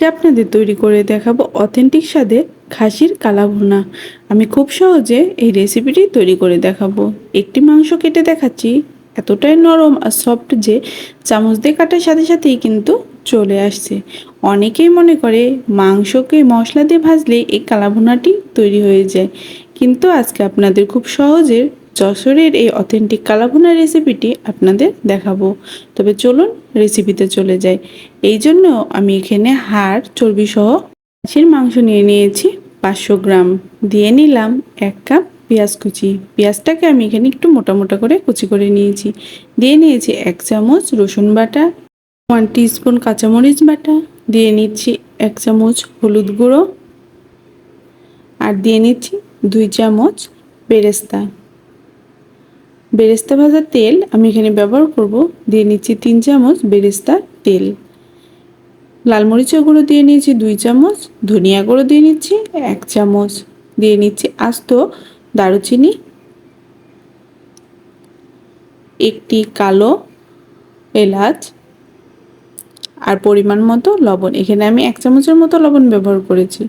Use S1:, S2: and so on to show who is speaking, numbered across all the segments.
S1: আজকে আপনাদের তৈরি করে দেখাবো অথেন্টিক স্বাদের খাসির কালাভুনা। আমি খুব সহজে এই রেসিপিটি তৈরি করে দেখাবো। একটি মাংস কেটে দেখাচ্ছি, এতটাই নরম আর সফট যে চামচ দিয়ে কাটার সাথে সাথেই কিন্তু চলে আসছে। অনেকেই মনে করে মাংসকে মশলা দিয়ে ভাজলে এই কালাভুনাটি তৈরি হয়ে যায়, কিন্তু আজকে আপনাদের খুব সহজে যশোরের এই অথেন্টিক কালাভুনা রেসিপিটি আপনাদের দেখাবো। তবে চলুন রেসিপিতে চলে যাই। এই জন্য আমি এখানে হাড় চর্বি সহ মাছের মাংস নিয়ে নিয়েছি পাঁচশো গ্রাম। দিয়ে নিলাম এক কাপ পেঁয়াজ কুচি। পেঁয়াজটাকে আমি এখানে একটু মোটা মোটা করে কুচি করে নিয়েছি। দিয়ে নিয়েছি এক চামচ রসুন বাটা ওয়ান স্পুন কাঁচামরিচ বাটা। দিয়ে নিচ্ছি এক চামচ হলুদ গুঁড়ো। আর দিয়ে নিচ্ছি দুই চামচ বেরেস্তা বেরেস্তা ভাজার তেল আমি এখানে ব্যবহার করব। দিয়ে নিচ্ছি তিন চামচ বেরেস্তা তেল। লাল মরিচের গুঁড়ো দিয়ে নিয়েছি দুই চামচ, ধনিয়া গুঁড়ো দিয়ে নিচ্ছি এক চামচ। দিয়ে নিচ্ছি আস্ত দারুচিনি, একটি কালো এলাচ, আর পরিমাণ মতো লবণ। এখানে আমি এক চামচের মতো লবণ ব্যবহার করেছি।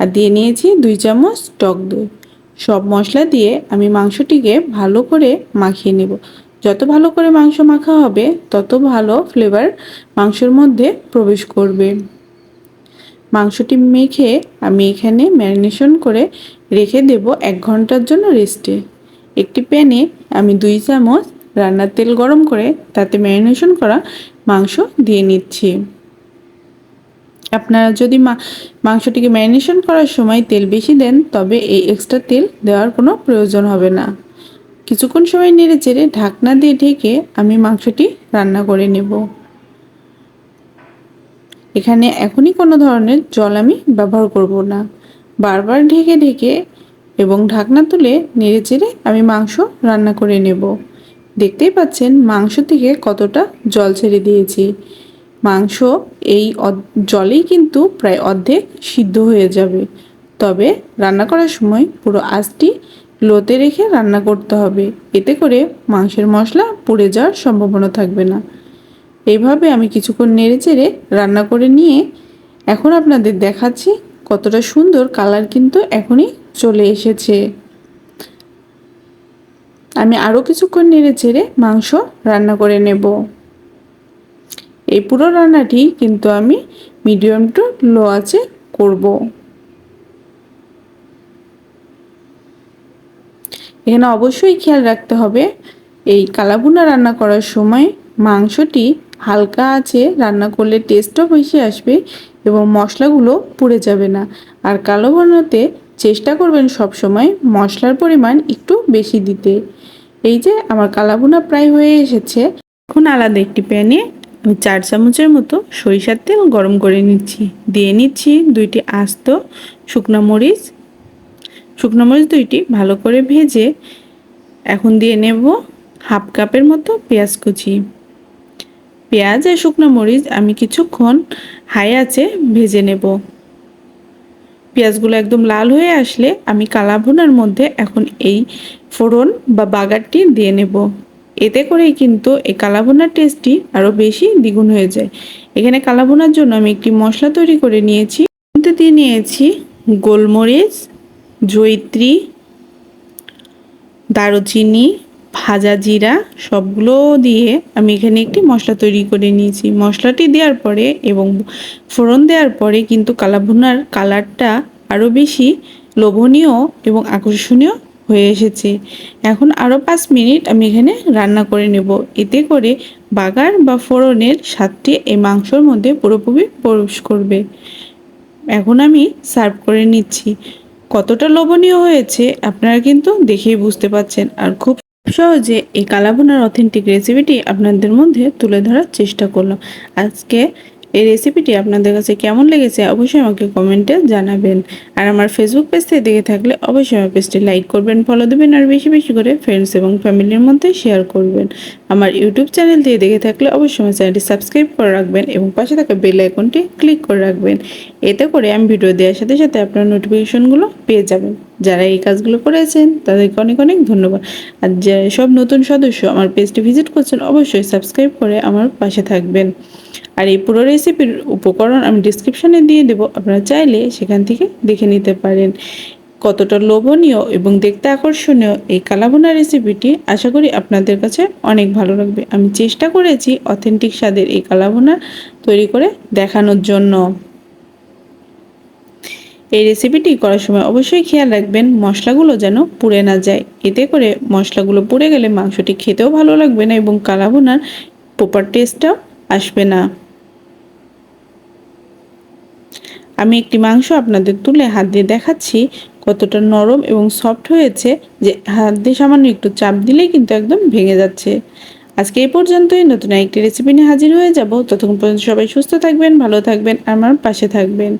S1: আর দিয়ে নিয়েছি দুই চামচ টক দই। সব মশলা দিয়ে আমি মাংসটিকে ভালো করে মাখিয়ে নেব। যত ভালো করে মাংস মাখা হবে, তত ভালো ফ্লেভার মাংসের মধ্যে প্রবেশ করবে। মাংসটি মেখে আমি এখানে ম্যারিনেশন করে রেখে দেব এক ঘণ্টার জন্য রেস্টে। একটি প্যানে আমি দুই চামচ রান্নার তেল গরম করে তাতে ম্যারিনেশন করা মাংস দিয়ে নিচ্ছি। আপনারা যদি মাংসটিকে ম্যারিনেশন করার সময় তেল বেশি দেন, তবে এই এক্সট্রা তেল দেওয়ার কোনো প্রয়োজন হবে না। কিছুক্ষণ সময় নেড়ে চেড়ে ঢাকনা দিয়ে ঢেকে আমি মাংসটি রান্না করে নেব। এখানে এখনই কোনো ধরনের জল আমি ব্যবহার করব না। বারবার ঢেকে ঢেকে এবং ঢাকনা তুলে নেড়ে চেড়ে আমি মাংস রান্না করে নেব। দেখতেই পাচ্ছেন মাংস থেকে কতটা জল ছেড়ে দিয়েছি। মাংস এই জলেই কিন্তু প্রায় অর্ধেক সিদ্ধ হয়ে যাবে। তবে রান্না করার সময় পুরো আঁচটি লোতে রেখে রান্না করতে হবে। এতে করে মাংসের মশলা পুড়ে যাওয়ার সম্ভাবনা থাকবে না। এইভাবে আমি কিছুক্ষণ নেড়ে চেড়ে রান্না করে নিয়ে এখন আপনাদের দেখাচ্ছি কতটা সুন্দর কালার কিন্তু এখনই চলে এসেছে। আমি আরও কিছুক্ষণ নেড়ে চেড়ে মাংস রান্না করে নেব। এই পুরো রান্নাটি কিন্তু আমি মিডিয়াম টু লো আছে করব। এখানে অবশ্যই খেয়াল রাখতে হবে, এই কালাভুনা রান্না করার সময় মাংসটি হালকা আছে রান্না করলে টেস্টও বেশি আসবে এবং মশলাগুলো পুড়ে যাবে না। আর কালো ভুনাতে চেষ্টা করবেন সব সময় মশলার পরিমাণ একটু বেশি দিতে। এই যে আমার কালাভুনা প্রায় হয়ে এসেছে। এখন আলাদা একটি প্যানে চার চামচের মতো সরিষার তেল গরম করে নিচ্ছি। দিয়ে নিচ্ছি দুইটি আস্ত শুকনো মরিচ। শুকনো মরিচ দুইটি ভালো করে ভেজে এখন দিয়ে নেব হাফ কাপের মতো পেঁয়াজ কুচি। পেঁয়াজ আর শুকনো মরিচ আমি কিছুক্ষণ হাই আছে ভেজে নেব। পেঁয়াজগুলো একদম লাল হয়ে আসলে আমি কালা ভুনার মধ্যে এখন এই ফোড়ন বা বাগারটি দিয়ে নেব। এতে করেই কিন্তু এই কালাভুনার টেস্টটি আরও বেশি দ্বিগুণ হয়ে যায়। এখানে কালাভুনার জন্য আমি একটি মশলা তৈরি করে নিয়েছি। মধ্যে দিয়ে নিয়েছি গোলমরিচ, জৈত্রী, দারুচিনি, ভাজা জিরা, সবগুলো দিয়ে আমি এখানে একটি মশলা তৈরি করে নিয়েছি। মশলাটি দেওয়ার পরে এবং ফোড়ন দেওয়ার পরে কিন্তু কালাভুনার কালারটা আরও বেশি লোভনীয় এবং আকর্ষণীয় হয়ে এসেছে। এখন আরও পাঁচ মিনিট আমি এখানে রান্না করে নেব। এতে করে বাগার বা ফোড়নের স্বাদটি এই মাংসর মধ্যে পুরোপুরি প্রবেশ করবে। এখন আমি সার্ভ করে নিচ্ছি। কতটা লোভনীয় হয়েছে আপনারা কিন্তু দেখেই বুঝতে পাচ্ছেন আর খুব সহজে এই কালাভুনার অথেন্টিক রেসিপিটি আপনাদের মধ্যে তুলে ধরার চেষ্টা করলাম। আজকে এই রেসিপিটি আপনাদের কাছে কেমন লেগেছে অবশ্যই আমাকে কমেন্টে জানাবেন। আর আমার ফেসবুক পেজ দেখে থাকলে অবশ্যই আমার পেজটি লাইক করবেন ফলো দেবেন আর বেশি বেশি করে ফ্রেন্ডস এবং ফ্যামিলির মধ্যে শেয়ার করবেন। আমার ইউটিউব চ্যানেল দিয়ে দেখে থাকলে অবশ্যই আমার চ্যানেলটি সাবস্ক্রাইব করে রাখবেন এবং পাশে থাকা বেল আইকনটি ক্লিক করে রাখবেন। এতে করে আমি ভিডিও দেওয়ার সাথে সাথে আপনার নোটিফিকেশনগুলো পেয়ে যাবেন। যারা এই কাজগুলো করেছেন, তাদেরকে অনেক অনেক ধন্যবাদ। আর যে সব নতুন সদস্য আমার পেজটি ভিজিট করছেন, অবশ্যই সাবস্ক্রাইব করে আমার পাশে থাকবেন। আর এই পুরো রেসিপির উপকরণ আমি ডিসক্রিপশনে দিয়ে দেবো। আপনারা চাইলে সেখান থেকে দেখে নিতে পারেন। কতটা লোভনীয় এবং দেখতে আকর্ষণীয় এই কালাবোনা রেসিপিটি আশা করি আপনাদের কাছে অনেক ভালো লাগবে। আমি চেষ্টা করেছি অথেন্টিক স্বাদের এই কালাবোনা তৈরি করে দেখানোর জন্য। এই রেসিপিটি করার সময় অবশ্যই খেয়াল রাখবেন, মশলাগুলো যেন পুড়ে না যায়। এতে করে মশলাগুলো পুড়ে গেলে মাংসটি খেতেও ভালো লাগবে না এবং কালাবোনার প্রপার টেস্টটাও আসবে না। আমি একটি মাংস আপনাদের তুলে হাত দিয়ে দেখাচ্ছি কতটা নরম এবং সফট হয়েছে যে হাত দিয়ে সামান্য একটু চাপ দিলেই কিন্তু একদম ভেঙে যাচ্ছে। আজকে এই পর্যন্তই, নতুন একটি রেসিপি নিয়ে হাজির হয়ে যাব। ততক্ষণ পর্যন্ত সবাই সুস্থ থাকবেন, ভালো থাকবেন, আমার পাশে থাকবেন।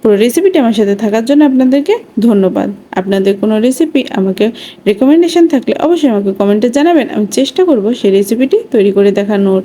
S1: পুরো রেসিপিটি আমার সাথে থাকার জন্য আপনাদেরকে ধন্যবাদ। আপনাদের কোনো রেসিপি আমাকে রেকমেন্ডেশন থাকলে অবশ্যই আমাকে কমেন্টে জানাবেন। আমি চেষ্টা করব সেই রেসিপিটি তৈরি করে দেখানোর।